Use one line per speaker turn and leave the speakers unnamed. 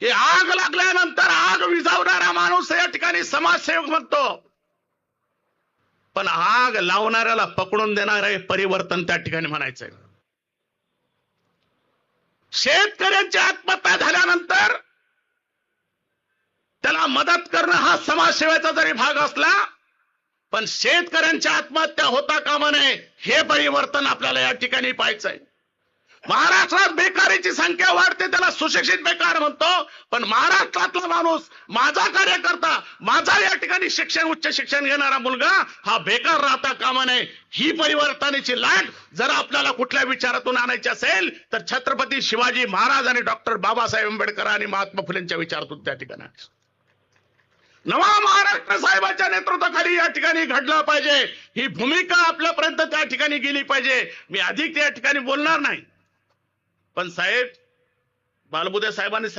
हे आग लागल्यानंतर आग विझवणारा माणूस या ठिकाणी समाजसेवक म्हणतो पण आग लावणाऱ्याला पकडून देणार आहे परिवर्तन त्या ठिकाणी म्हणायचंय. शेतकऱ्यांची आत्महत्या झाल्यानंतर त्याला मदत करणं हा समाजसेवेचा जरी भाग असला पण शेतकऱ्यांच्या आत्महत्या होता कामा नये हे परिवर्तन आपल्याला या ठिकाणी पाहायचंय. महाराष्ट्रात बेकारीची संख्या वाढते त्याला सुशिक्षित बेकार म्हणतो. पण महाराष्ट्रातला माणूस माझा कार्यकर्ता माझा या ठिकाणी शिक्षण उच्च शिक्षण घेणारा मुलगा हा बेकार राहता कामा नये. ही परिवर्तनाची लाट जर आपल्याला कुठल्या विचारातून आणायची असेल तर छत्रपती शिवाजी महाराज आणि डॉक्टर बाबासाहेब आंबेडकर आणि महात्मा फुलेंच्या विचारातून त्या ठिकाणी नवा महाराष्ट्र साहेबांच्या नेतृत्वाखाली या ठिकाणी घडलं पाहिजे. ही भूमिका आपल्यापर्यंत त्या ठिकाणी गेली पाहिजे. मी अधिक त्या ठिकाणी बोलणार नाही. पण साहेब बालबुदे साहेबांनी सांगितलं